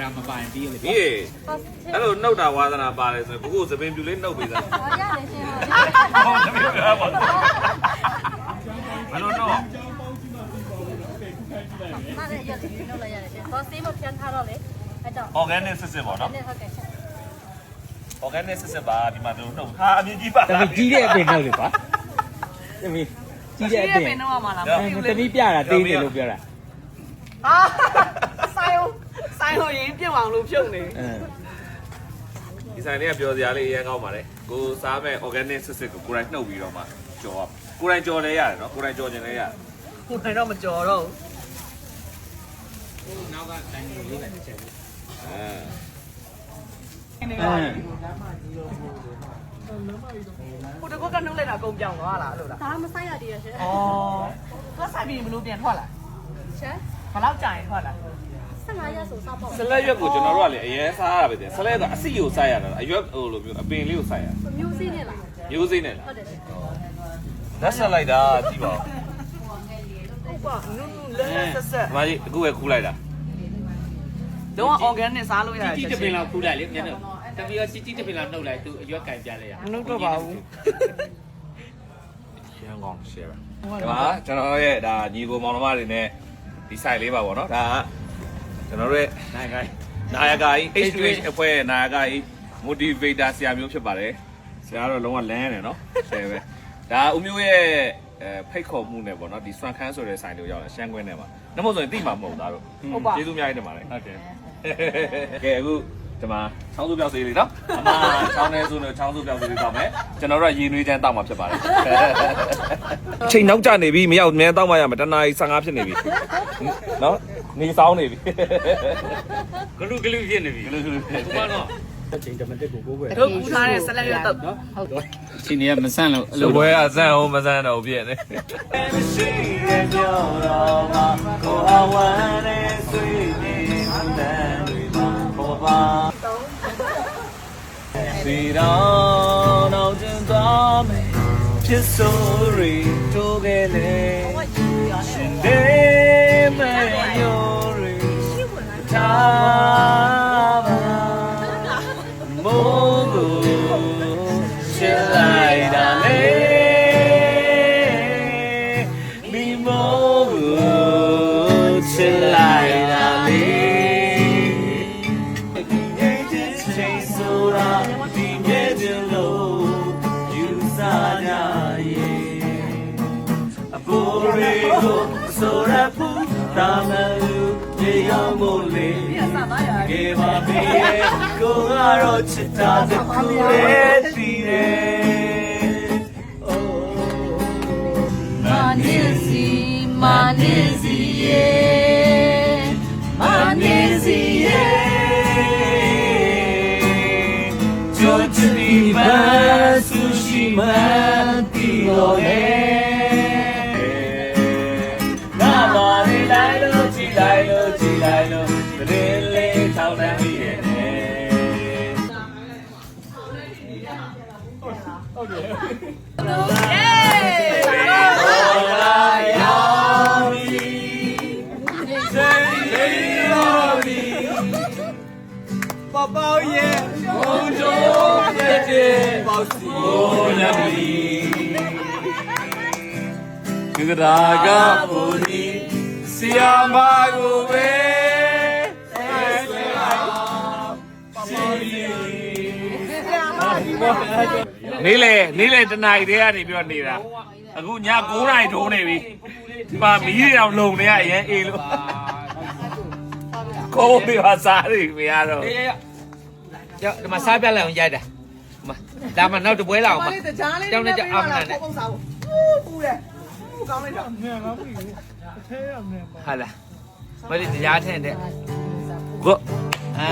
တာမပိုင်ပြီးလေဒီအဲ့လိုနှုတ်တာဝါသနာပါတယ်ဆိုရင်ဘုကိုသပင်ပြူလေးနှုတ်ပေးသားဟောရတယ်ရှင်ဟောဟုတ်တယ်ဗျာပါဘယ်လိုနှုတ်မလည်းရတယ်ရှင်လုပ်လိုက်ရတယ်ရှင်တော့စေးမပြန်ထားတော့လေအဲ့တော့ organic စစ်စစ်ပေါ့နော်နဲ့ဟုတ်ကဲ့ရှင် organic စစ်စစ်ပါဒီမှာတို့နှုတ်ဟာအမြင်ကြီးပါတမီကြီးတဲ့အပင်နောက်လေကွာတမီကြီးတဲ့အပင်ပင်တော့မှလားမအဲသိဘူးတမီပြတာတေးတယ်လို့ပြောတာအာ ဆိုင်ဟိုဆိုင်ဟိုရင်ပြုတ်အောင်လို့ဖြုတ်နေအဲဒီဆိုင်လေးကပြောစရာလေးအရင်ကောင်းပါလေကိုစားမဲ့ organic စစ်စစ်ကိုကိုယ်တိုင်နှုတ်ပြီးတော့မှကြော်ကိုယ်တိုင်ကြော်လဲရတယ်နော်ကိုယ်တိုင်ကြော်ခြင်းလဲရတယ်ဟိုတော့မကြော်တော့နောက်ကတိုင်းလေးပဲတစ်ချက်အဲဘူးနေအဲပါဟိုတကောကနှုတ်လိုက်တာအကုန်ပြောင်းသွားလားလို့လားဒါမဆိုင်ရသေးရရှင်ဩသူကဆိုင်ပြီးမလို့ပြန်ထွက်လာရှင်ဘယ်တော့ကြာရင်ထွက်လာ 15ရက်ဆိုစောက်ပေါ့ဆလက်ရွက်ကိုကျွန်တော်တို့ကလေအရင်စားရတာပဲတင်ဆလက်ကအစီကိုစားရတာအရွက်ဟိုလိုမျိုးအပင်လေးကိုစားရတာမျိုးစေးနဲ့လားမျိုးစိမ့်နဲ့လားဟုတ်တယ်ရှင်လက်ဆက်လိုက်တာကြည့်ပါဦးဟုတ်ပါနုနုလဲလဲဆက်ဆက်ဒီမကြီးအခုပဲခူးလိုက်တာတော့ organic စားလို့ရတယ်ကြီးတပင်လောက်ခူးလိုက်လေမျက်နှာတမီရောကြီးကြီးတပင်လောက်နှုတ်လိုက်သူအရွက်ကင်ပြလိုက်ရမနှုတ်တော့ပါဘူးရန်ကောင်းရှယ်ပါဒီမှာကျွန်တော်ရဲ့ဒါညီကိုမောင်နှမတွေနဲ့ဒီဆိုင်လေးပါဗောနော်ဒါက ကျွန်တော်တို့ရဲ့နိုင်ခိုင်းနာယကာကြီး H2H အဖွဲ့ရဲ့နာယကာကြီး motivator ဆရာမျိုးဖြစ်ပါတယ်ဆရာကတော့လုံးဝလမ်းရတယ်နော်ဆယ်ပဲဒါဦးမျိုးရဲ့အဲဖိတ်ခေါ်မှုနဲ့ပေါ့နော်ဒီဆွမ်ခန်းဆိုတဲ့ဆိုင်လေးကိုရောက်လာရှမ်းကွင်းထဲမှာနှမို့ဆိုရင်တိမှာမဟုတ်သားတို့ဟုတ်ပါကျေးဇူးအများကြီးတင်ပါတယ်ဟုတ်တယ်ကဲအခုဒီမှာချောင်းစုပြောက်စေးလေးနော်အမချောင်းနေစုနဲ့ချောင်းစုပြောက်စေးလေးတောက်မယ်ကျွန်တော်တို့ကရေနွေးချမ်းတောက်မှာဖြစ်ပါတယ်အချိန်နောက်ကျနေပြီမရောက်မြန်တောက်မှရမယ်တနားကြီး15ဖြစ်နေပြီနော် နေဆောင်နေပြီဂလူဂလူဖြစ်နေပြီဂလူဂလူဖြစ်နေဘာတော့အချိန်တမတက်ကိုကိုးပဲတို့ကူထားတဲ့ဆက်လက်ရွက်တော့နော်ဟုတ်တော့အချိန်ကြီးကမဆန့်လို့အလူလုပ်ပွဲအဆန်းအောင်မဆန်းတော့ပြည့်နေရှိတဲ့ကြောတော့မှာကိုအဝမ်းနဲ့ဆွေးနေမှန်တယ်တွေမှာပေါ်ပါစီတော်တော့ကျင်သွားမယ်ဖြစ်စိုးရီတိုးခဲ့လေရှင်ဒေ မိုးကိုရှင်းလိုက်တာလေမိမိုးကိုရှင်းလိုက်တာလေဒီနေ့ချင်းချိန်ဆိုတာဒီနေ့ချင်းလို့ယူစားကြရဲ့အပေါ်ရေကိုဆိုရဖူးတာမလူရေရောက်မို့လေ ကဲပါမေကိုကတော့ချစ်တာတစ်ခုရဲ့တည်တယ်မာနေစီမာနေစီယေမာနေ ဟုတ်တယ်ဟေးလာရောင်းဒီစိတ်လေးရောဒီပပောင်းရဲ့ဘုံတို့တဲ့တဲ့ပေါ့စီဘုံရမီကရာကပူဒီဆီယာမကိုပဲဆဲဆဲပါပေါ့စီဆီယာမဒီပေါ့ နေလေနေလေတနားရီတည်းကနေပြီးတော့နေတာအခုည9နာရီထိုးနေပြီဒီမှာမီးတွေအောင်လုံနေရအရင်အေးလို့ကိုယ်တွေပါစားနေမရတော့အေးရရဒီမှာစားပြလိုက်အောင်ရိုက်တာမဒါမှနောက်တပွဲလောက်မမှာလေးတကြားလေးကြောင်းနဲ့ကြောင်းအောင်နဲ့ပုံစားဘူးပူတယ်ပူကောင်းလိုက်တာဟာလားမလေးတရားထည့်တဲ့ကိုအဲ